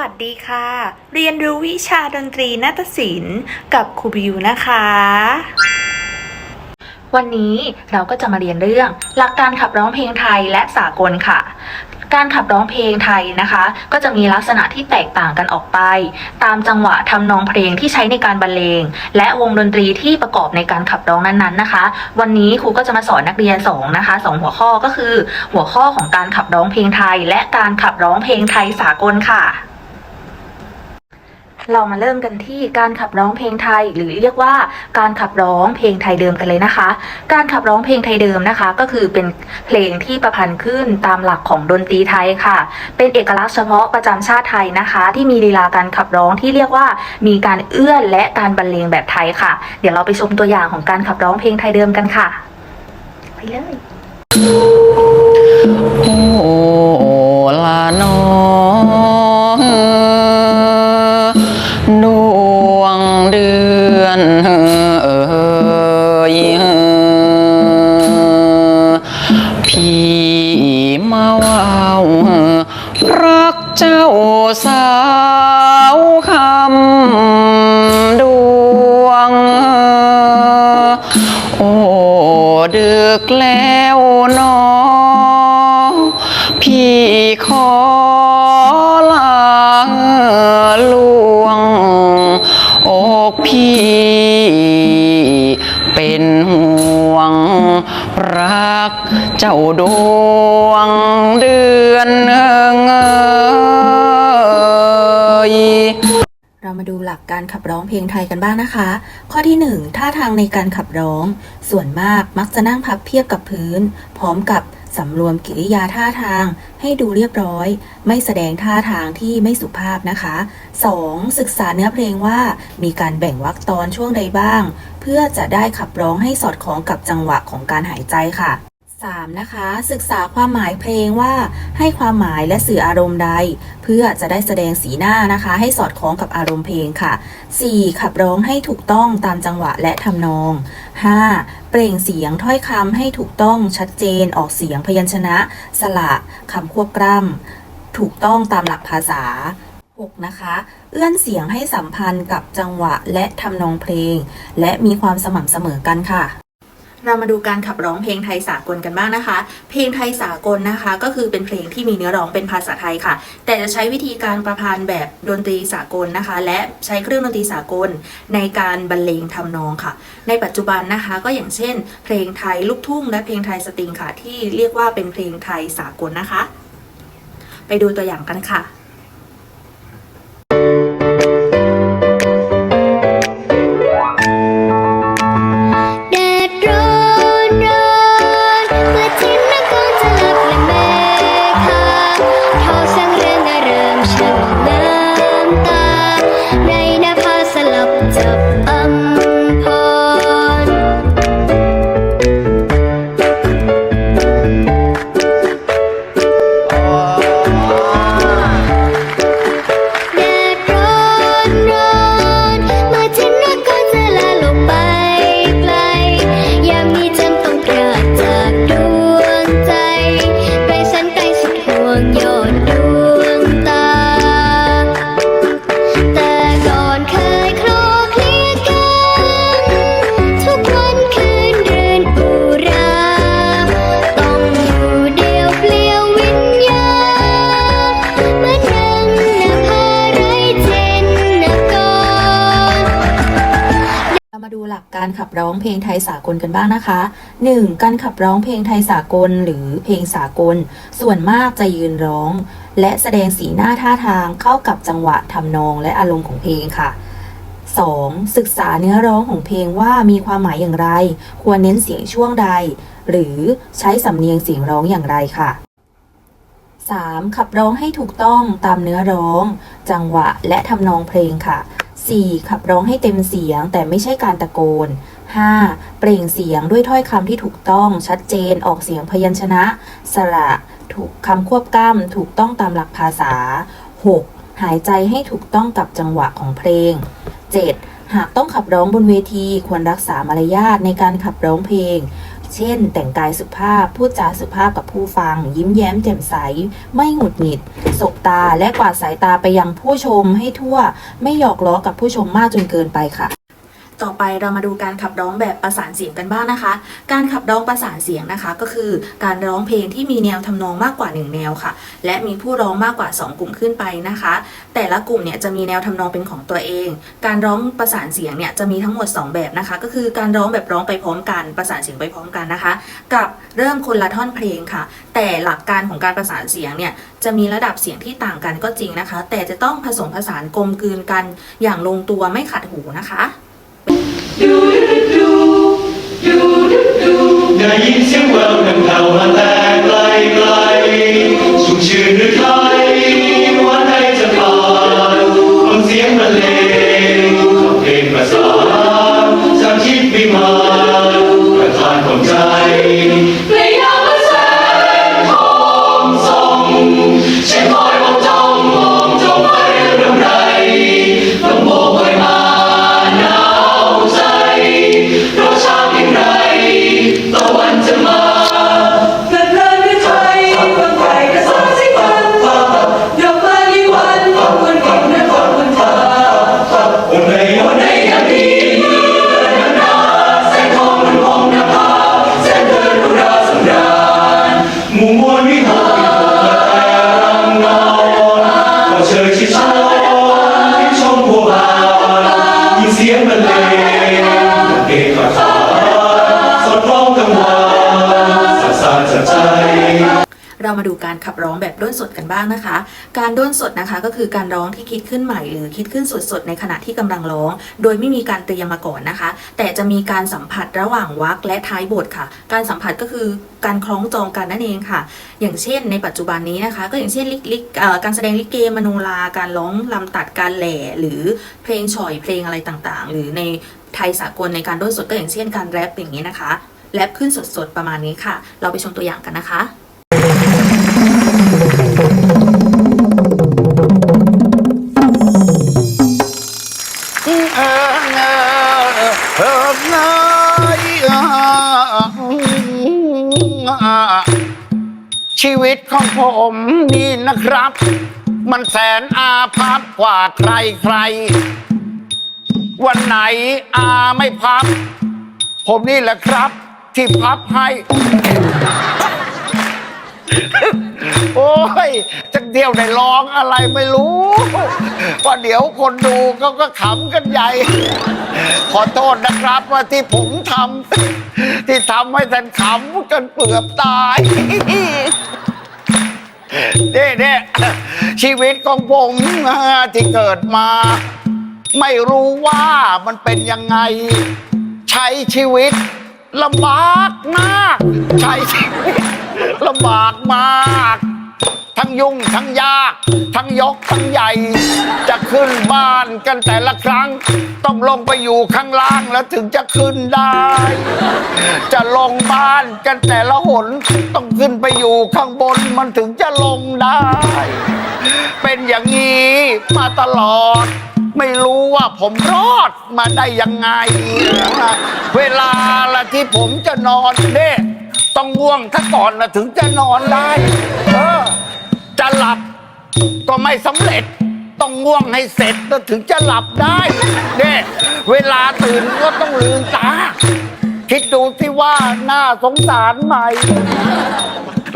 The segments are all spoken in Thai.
สวัสดีค่ะ เรียนรู้วิชาดนตรีนาฏศิลป์กับครูบิวนะคะ วันนี้เราก็จะมาเรียนเรื่อง หลักการขับร้องเพลงไทยและสากลค่ะ การขับร้องเพลงไทยนะคะ ก็จะมีลักษณะที่แตกต่างกันออกไป ตามจังหวะทำนองเพลงที่ใช้ในการบรรเลง และวงดนตรีที่ประกอบในการขับร้องนั้นๆนะคะ วันนี้ครูก็จะมาสอนนักเรียนสองนะคะสองหัวข้อก็คือ หัวข้อของการขับร้องเพลงไทย และการขับร้องเพลงไทยสากลค่ะ เรามาเริ่มกันที่การขับร้องเพลงไทย หรือเรียกว่าการขับร้องเพลงไทยเดิมกันเลยนะคะ การขับร้องเพลงไทยเดิมนะคะ ก็คือเป็นเพลงที่ประพันธ์ขึ้นตามหลักของดนตรีไทยค่ะ เป็นเอกลักษณ์เฉพาะประจำชาติไทยนะคะ ที่มีลีลาการขับร้องที่เรียกว่ามีการเอื้อนและการบรรเลงแบบไทยค่ะ เดี๋ยวเราไปชมตัวอย่างของการขับร้องเพลงไทยเดิมกันค่ะ ไปเลยโอ้ เป็นห่วง รักเจ้าดวงเดือนเอยเรามาดูหลักการขับร้องเพลงไทยกันบ้างนะคะ ข้อที่ 1 ท่าทางในการขับร้อง ส่วนมากมักจะนั่งพับเพียบกับพื้น พร้อมกับ สำรวมกิริยาท่าทางให้ดูเรียบร้อย ไม่แสดงท่าทางที่ไม่สุภาพนะคะ 2. ศึกษาเนื้อเพลงว่ามีการแบ่งวรรคตอนช่วงใดบ้าง เพื่อจะได้ขับร้องให้สอดคล้องกับจังหวะของการหายใจค่ะ 3. นะคะ ศึกษาความหมายเพลงว่าให้ความหมายและสื่ออารมณ์ใด เพื่อจะได้แสดงสีหน้านะคะ ให้สอดคล้องกับอารมณ์เพลงค่ะ 4. ขับร้องให้ถูกต้องตามจังหวะและทำนอง 5. เปล่งเสียงถ้อยคำให้ถูกต้องชัดเจนออกเสียงพยัญชนะ สระคำควบกล้ำถูกต้องตามหลักภาษา 6. นะคะ เอื้อนเสียงให้สัมพันธ์กับจังหวะและทำนองเพลง และมีความสม่ำเสมอกันค่ะ เรามาดูการขับร้องเพลงไทยสากลกันบ้างนะคะ เพลงไทยสากลนะคะ ก็คือเป็นเพลงที่มีเนื้อร้องเป็นภาษาไทยค่ะ แต่จะใช้วิธีการประพันธ์แบบดนตรีสากลนะคะ และใช้เครื่องดนตรีสากลในการบรรเลงทำนองค่ะ ในปัจจุบันนะคะก็อย่างเช่น เพลงไทยลูกทุ่ง และเพลงไทยสตริงค่ะ ที่เรียกว่าเป็นเพลงไทยสากลนะคะ ไปดูตัวอย่างกันค่ะ บร้องเพลงไทยสากลกันบ้างนะคะ 1. การขับร้องเพลงไทยสากลหรือเพลงสากล ส่วนมากจะยืนร้อง และแสดงสีหน้าท่าทางเข้ากับจังหวะทำนองและอารมณ์ของเพลงค่ะ 2. ศึกษาเนื้อร้องของเพลงว่ามีความหมายอย่างไร ควรเน้นเสียงช่วงใด หรือใช้สำเนียงเสียงร้องอย่างไรค่ะ 3. ขับร้องให้ถูกต้องตามเนื้อร้อง จังหวะและทำนองเพลงค่ะ 4. ขับร้องให้เต็มเสียงแต่ไม่ใช่การตะโกน 5. เปล่งเสียงด้วยถ้อยคำที่ถูกต้องชัดเจนออกเสียงพยัญชนะ สระถูกคำควบกล้ำถูกต้องตามหลักภาษา 6. หายใจให้ถูกต้องกับจังหวะของเพลง 7. หากต้องขับร้องบนเวทีควรรักษามารยาทในการขับร้องเพลง เช่น แต่งกายสุภาพ พูดจาสุภาพกับผู้ฟัง ยิ้มแย้มแจ่มใส ไม่หงุดหงิด สบตาและกวาดสายตาไปยังผู้ชมให้ทั่ว ไม่หยอกล้อกับผู้ชมมากจนเกินไปค่ะ ต่อไปเรามาดูการขับร้องแบบประสานเสียงกันบ้างนะคะ การขับร้องประสานเสียงนะคะ ก็คือการร้องเพลงที่มีแนวทำนองมากกว่า 1 แนวค่ะ และมีผู้ร้องมากกว่า 2 กลุ่มขึ้นไปนะคะ แต่ละกลุ่มเนี่ยจะมีแนวทำนองเป็นของตัวเอง การร้องประสานเสียงเนี่ยจะมีทั้งหมด 2 แบบนะคะ ก็คือการร้องแบบร้องไปพร้อมกันประสานเสียงไปพร้อมกันนะคะ กับเริ่มคนละท่อนเพลงค่ะ แต่หลักการของการประสานเสียงเนี่ยจะมีระดับเสียงที่ต่างกันก็จริงนะคะ แต่จะต้องผสมผสานกลมกลืนกันอย่างลงตัวไม่ขัดหูนะคะ ได้ยินเสียงแววดังแผ่วมาแต่ไกลไกล ชุ่มชื่นหรือไทย หมู่มวลวิหารปิดแต่รังนอนขอเชิญชิดชอนให้ชมบัวบานยินเสียงบรรเลงเพลงคาถาสดร้องกังวานสัสานจับใจ เรามาดูการขับร้องแบบ ด้นสดกันบ้างนะคะ การด้นสดนะคะก็คือการร้องที่คิดขึ้นใหม่หรือคิดขึ้นสดๆในขณะที่กำลังร้อง โดยไม่มีการเตรียมมาก่อนนะคะ แต่จะมีการสัมผัสระหว่างวรรคและท้ายบทค่ะ การสัมผัสก็คือการคล้องจองกันนั่นเองค่ะ อย่างเช่นในปัจจุบันนี้นะคะ ก็อย่างเช่นลิกลิกการแสดงลิเกมโนราการร้องลำตัดการแหล่หรือเพลงฉ่อยเพลงอะไรต่างๆ หรือในไทยสากลในการด้นสดก็อย่างเช่นการแรปอย่างนี้นะคะแรปขึ้นสดๆประมาณนี้ค่ะ เราไปชมตัวอย่างกันนะคะ ชีวิตของผมนี่นะครับ มันแสนอาภัพกว่าใครใคร วันไหนอาไม่พับ ผมนี่แหละครับ ที่พับให้ โอ้ยจะเดียวได้ร้องอะไรไม่รู้ว่าเดี๋ยวคนดูเขาก็ขำกันใหญ่ ขอโทษนะครับว่าที่ผมทำ ที่ทำให้ฉันขำจนเปือบตายเด้เด้ชีวิตของผมที่เกิดมา ไม่รู้ว่ามันเป็นยังไง ใช้ชีวิตลำบากมาก ใช้ชีวิตลำบากมาก ทั้งยุ่งทั้งยาก ทั้งยกทั้งใหญ่ จะขึ้นบ้านกันแต่ละครั้ง ต้องลงไปอยู่ข้างล่างแล้วถึงจะขึ้นได้ จะลงบ้านกันแต่ละหน ต้องขึ้นไปอยู่ข้างบนมันถึงจะลงได้ เป็นอย่างนี้มาตลอด ไม่รู้ว่าผมรอดมาได้ยังไง เวลาละที่ผมจะนอนเนี่ยต้องง่วงถ้าก่อนนะถึงจะนอนได้ เออ จะหลับ ก็ไม่สำเร็จ ต้องง่วงให้เสร็จแล้วถึงจะหลับได้เนี่ยเวลาตื่นก็ต้องลืมตา คิดดูที่ว่าน่าสงสารไหม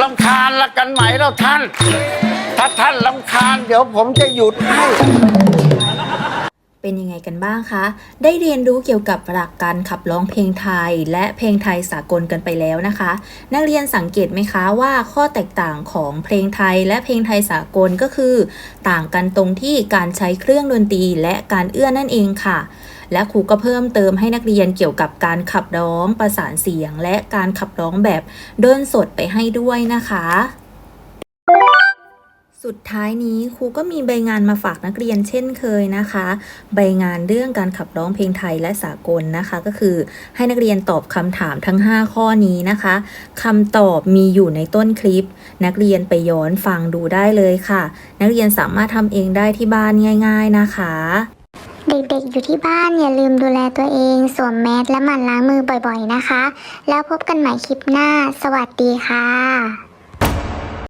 ลำคาญละกันไหมแล้วท่าน ถ้าท่านลำคาญเดี๋ยวผมจะหยุดให้ เป็นยังไงกันบ้างคะ ได้เรียนรู้เกี่ยวกับหลักการขับร้องเพลงไทย และเพลงไทยสากลกันไปแล้วนะคะ นักเรียนสังเกตไหมคะว่าข้อแตกต่างของเพลงไทยและเพลงไทยสากลก็คือ ต่างกันตรงที่การใช้เครื่องดนตรีและการเอื้อนนั่นเองค่ะ และครูก็เพิ่มเติมให้นักเรียนเกี่ยวกับการขับร้องประสานเสียง และการขับร้องแบบด้นสดไปให้ด้วยนะคะ สุดท้ายนี้ครูก็มีใบงานมาฝากนักเรียนเช่นเคยนะคะ ใบงานเรื่องการขับร้องเพลงไทยและสากลนะคะ ก็คือให้นักเรียนตอบคำถามทั้ง 5 ข้อนี้นะคะคำตอบมีอยู่ในต้นคลิป นักเรียนไปย้อนฟังดูได้เลยค่ะ นักเรียนสามารถทำเองได้ที่บ้านง่าย ๆนะคะ เด็กๆอยู่ที่บ้านอย่าลืมดูแลตัวเอง สวมแมสและหมั่นล้างมือบ่อยๆนะคะ แล้วพบกันใหม่คลิปหน้า สวัสดีค่ะ